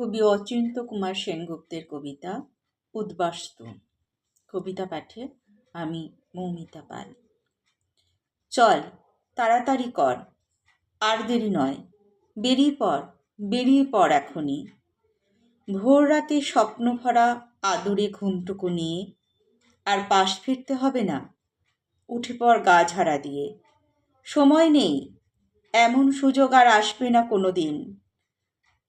কবি অচিন্ত কুমার সেনগুপ্তের কবিতা উদ্বাস্তু। কবিতা পাঠে আমি মৌমিতা পাল। চল, তাড়াতাড়ি কর, আর দেরি নয়। বেরিয়ে পড় বেরিয়ে পড় এখনই। ভোর রাতে স্বপ্ন ভরা আদুরে ঘুমটুকু নিয়ে, আর পাশ ফিরতে হবে না। উঠে পড় গা ঝাড়া দিয়ে। সময় নেই, এমন সুযোগ আর আসবে না কোনো দিন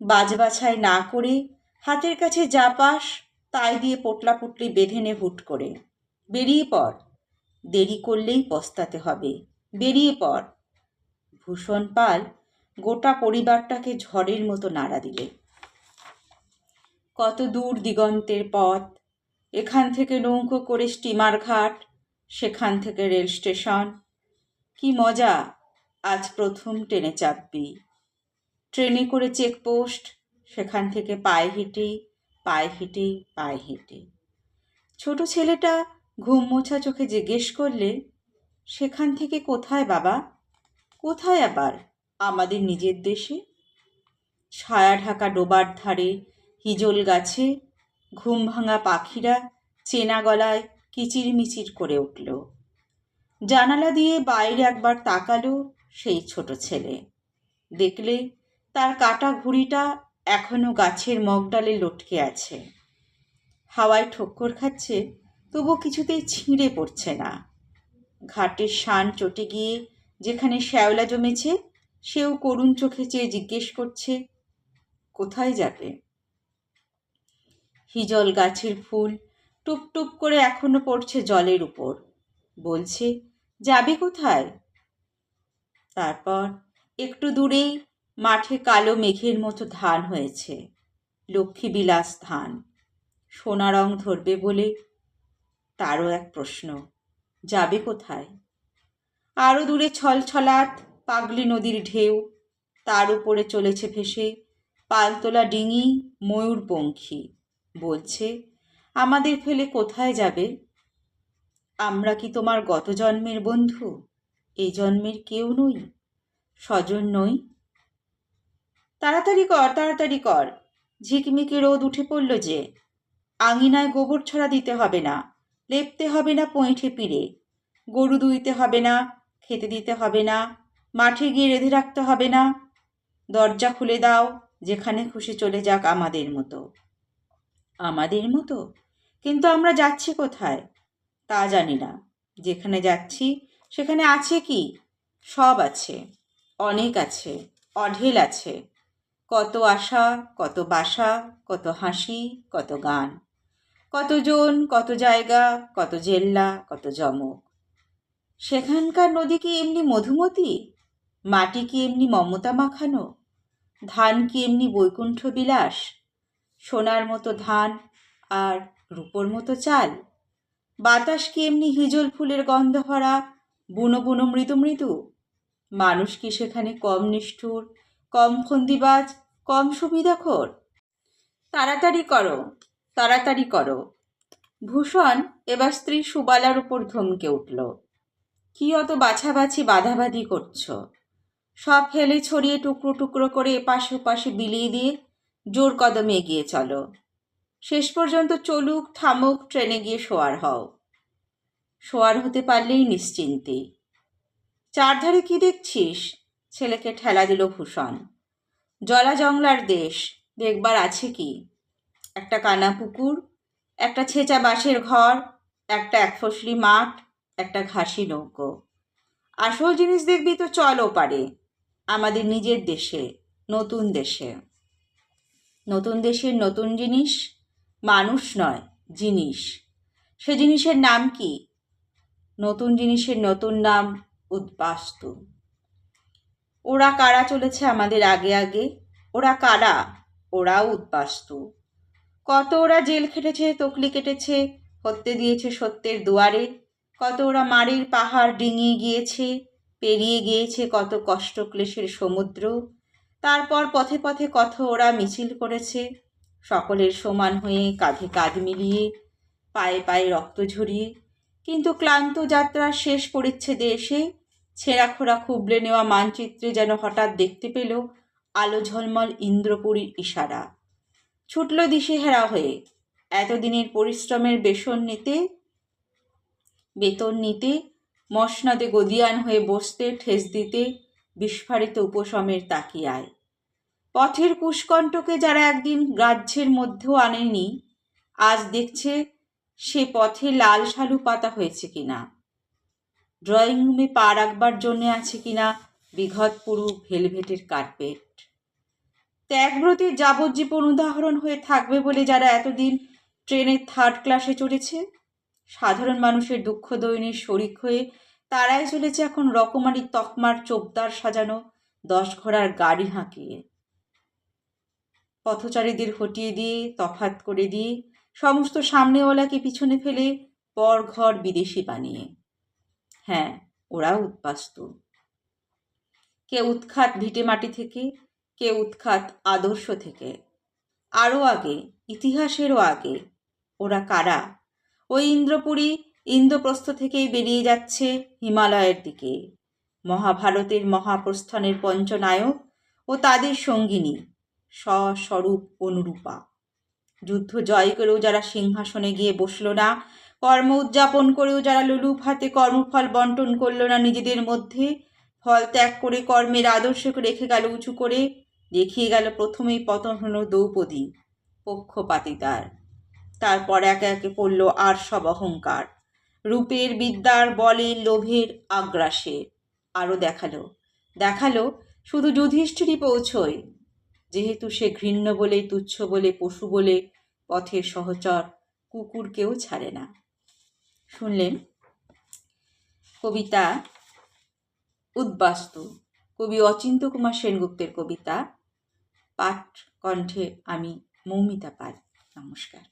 বাজবাছাই না করে হাতের কাছে যা পাস তাই দিয়ে পোটলা পুটলি বেঁধে নে হুট করে। বেরিয়ে পড়। দেরি করলেই পস্তাতে হবে। বেরিয়ে পড়। ভূষণ পাল গোটা পরিবারটাকে ঝড়ের মতো নাড়া দিলে। কত দূর দিগন্তের পথ। এখান থেকে নৌকো করে স্টিমার ঘাট, সেখান থেকে রেল স্টেশন। কি মজা! আজ প্রথম ট্রেনে চাপবি। ট্রেনে করে চেকপোস্ট, সেখান থেকে পায়ে হেঁটে পায়ে হেঁটে পায়ে হেঁটে। ছোট ছেলেটা ঘুম মোছা চোখে জিজ্ঞেস করলে, সেখান থেকে কোথায় বাবা? কোথায় আবার? আমাদের নিজের দেশে? ছায়া ঢাকা ডোবার ধারে, হিজল গাছে, ঘুম ভাঙা পাখিরা চেনা গলায় কিচিরমিচির করে উঠল। জানালা দিয়ে বাইরে একবার তাকালো সেই ছোট ছেলে। দেখলে তার কাটা ঘুড়িটা এখনও গাছের মগডালে লটকে আছে। হাওয়ায় ঠক্কর খাচ্ছে তবু কিছুতেই ছিঁড়ে পড়ছে না। ঘাটের শান চটে গিয়ে যেখানে শ্যাওলা জমেছে, সেও করুণ চোখে চেয়ে জিজ্ঞেস করছে, কোথায় যাবে? হিজল গাছের ফুল টুপ টুপ করে এখনও পড়ছে জলের উপর। বলছে, যাবে কোথায়? তারপর একটু দূরেই মাঠে কালো মেঘের মতো ধান হয়েছে। লক্ষ্মী বিলাস ধান। সোনা রং ধরবে বলে তারও এক প্রশ্ন, যাবে কোথায়? আরও দূরে ছলছলাত পাগলি নদীর ঢেউ, তার উপরে চলেছে ভেসে পালতোলা ডিঙি ময়ূরপঙ্খী বলছে, আমাদের ফেলে কোথায় যাবে? আমরা কি তোমার গত জন্মের বন্ধু? এই জন্মের কেউ নই, স্বজন নই তাড়াতাড়ি কর তাড়াতাড়ি কর। ঝিকমিকি রোদ উঠে পড়ল যে, আঙিনায় গোবর ছড়া দিতে হবে না, লেপতে হবে না পঁয়ঠে পিড়ে, গরু দুইতে হবে না, খেতে দিতে হবে না, মাঠে গিয়ে রেঁধে রাখতে হবে না। দরজা খুলে দাও, যেখানে খুশি চলে যাক আমাদের মতো। আমাদের মতো? কিন্তু আমরা যাচ্ছি কোথায়? তা জানি না। যেখানে যাচ্ছি, সেখানে আছে কি? সব আছে। অনেক আছে। অঢেল আছে। কত আশা, কত বাসা, কত হাসি, কত গান। কতজন, কত জায়গা, কত জেল্লা, কত জমক। সেখানকার নদী কি এমনি মধুমতি? মাটি কি এমনি মমতা মাখানো? ধান কি এমনি বৈকুণ্ঠ বিলাস? সোনার মতো ধান আর রূপোর মতো চাল? বাতাস কি এমনি হিজল ফুলের গন্ধ ভরা, বুনো বুনো মৃদু মৃদু? মানুষ কি সেখানে কম নিষ্ঠুর, কম ফন্দিবাজ কম সুবিধাখোর তাড়াতাড়ি করো তাড়াতাড়ি করো। ভূষণ এবার স্ত্রী সুবালার উপর ধমকে উঠল। কি অত বাছাবাছি, বাধাবাধি করছ? সব ফেলে ছড়িয়ে টুকরো টুকরো করে এপাশে ওপাশে বিলিয়ে দিয়ে জোর কদমে এগিয়ে চলো। শেষ পর্যন্ত চলুক, থামুক, ট্রেনে গিয়ে শোয়ার হও। শোয়ার হতে পারলেই নিশ্চিন্তে। চারধারে কি দেখছিস? ছেলেকে ঠেলা দিল ভূষণ। জলা জংলার দেশ, দেখবার আছে কি? একটা কানা পুকুর, একটা ছেঁচা বাঁশের ঘর, একটা এক একফসলি মাঠ, একটা ঘাসি নৌকো। আসল জিনিস দেখবি তো চলও পারে আমাদের নিজের দেশে, নতুন দেশে। নতুন দেশের নতুন জিনিস, মানুষ নয়, জিনিস। সে জিনিসের নাম কি? নতুন জিনিসের নতুন নাম উদ্বাস্তু। ওরা কারা চলেছে আমাদের আগে আগে? ওরা কারা? ওরাও উদ্বাস্তু। কত ওরা জেল খেটেছে, তকলি কেটেছে, হত্যে দিয়েছে সত্যের দুয়ারে। কত ওরা মারির পাহাড় ডিঙিয়ে গিয়েছে, পেরিয়ে গিয়েছে কত কষ্ট ক্লেশের সমুদ্র। তারপর পথে পথে কত ওরা মিছিল করেছে, সকলের সমান হয়ে কাঁধে কাঁধ মিলিয়ে, পায়ে পায়ে রক্ত ঝরিয়ে। কিন্তু ক্লান্ত যাত্রার শেষ পরিচ্ছেদে এসে ছেঁড়া খোড়া খুবলে নেওয়া মানচিত্রে যেন হঠাৎ দেখতে পেল আলো ঝলমল ইন্দ্রপুরীর ইশারা। ছুটল দিশেহারা হয়ে। এতদিনের পরিশ্রমের বেসন নিতে, বেতন নিতে, মসনদে গদিয়ান হয়ে বসতে, ঠেস দিতে, বিস্ফারিত উপশমের তাকিয়ায়। পথের কুষ্কণ্ঠকে যারা একদিন গ্রাহ্যের মধ্যেও আনেনি, আজ দেখছে সে পথে লাল শালু পাতা হয়েছে কিনা। ড্রয়িং রুমে পা রাখবার জন্যে আছে কিনা বিঘত পুরু ভেলভেটের কার্পেট। ত্যাগব্রতের যাবজ্জীবন উদাহরণ হয়ে থাকবে বলে যারা এতদিন ট্রেনের থার্ড ক্লাসে চড়েছে, সাধারণ মানুষের দুঃখ দৈনের শরিক হয়ে তারাই চলেছে এখন রকমারি তকমার চোপদার সাজানো দশ ঘোড়ার গাড়ি হাঁকিয়ে। পথচারীদের হটিয়ে দিয়ে তফাত করে দিয়ে, সমস্ত সামনেওয়ালাকে পিছনে ফেলে পর ঘর বিদেশি বানিয়ে। হ্যাঁ ওরা উদ্বাস্ত। কে উৎখাত ভিটে মাটি থেকে, কে উৎখাত আদর্শ থেকে। আরও আগে, ইতিহাসেরও আগে, ওরা কারা? ওই ইন্দ্রপুরী ইন্দ্রপ্রস্থ থেকেই বেরিয়ে যাচ্ছে হিমালয়ের দিকে। মহাভারতের মহাপ্রস্থানের পঞ্চনায়ক ও তাদের সঙ্গিনী স্বস্বরূপ অনুরূপা। যুদ্ধ জয় করেও যারা সিংহাসনে গিয়ে বসল না কর্ম উদযাপন করেও যারা লুলুপ হাতে কর্মফল বন্টন করল না নিজেদের মধ্যে, ফল ত্যাগ করে কর্মের আদর্শকে রেখে গেল উঁচু করে, দেখিয়ে গেল প্রথমেই পতন হল দ্রৌপদী, পক্ষপাতিতার। তারপর একে একে পড়ল আর সব অহংকার। রূপের বিদ্যার বলে লোভের আগ্রাসে আরও দেখাল। দেখাল শুধু যুধিষ্ঠিরই পৌঁছয়, যেহেতু সে ঘৃণ্য বলে, তুচ্ছ বলে, পশু বলে পথের সহচর কুকুরকেও ছাড়ে না। শুনলেন? কবিতা উদ্বাস্তু। কবি অচিন্ত কুমার সেনগুপ্তের কবিতা পাঠ কণ্ঠে আমি মৌমিতা পাল। নমস্কার।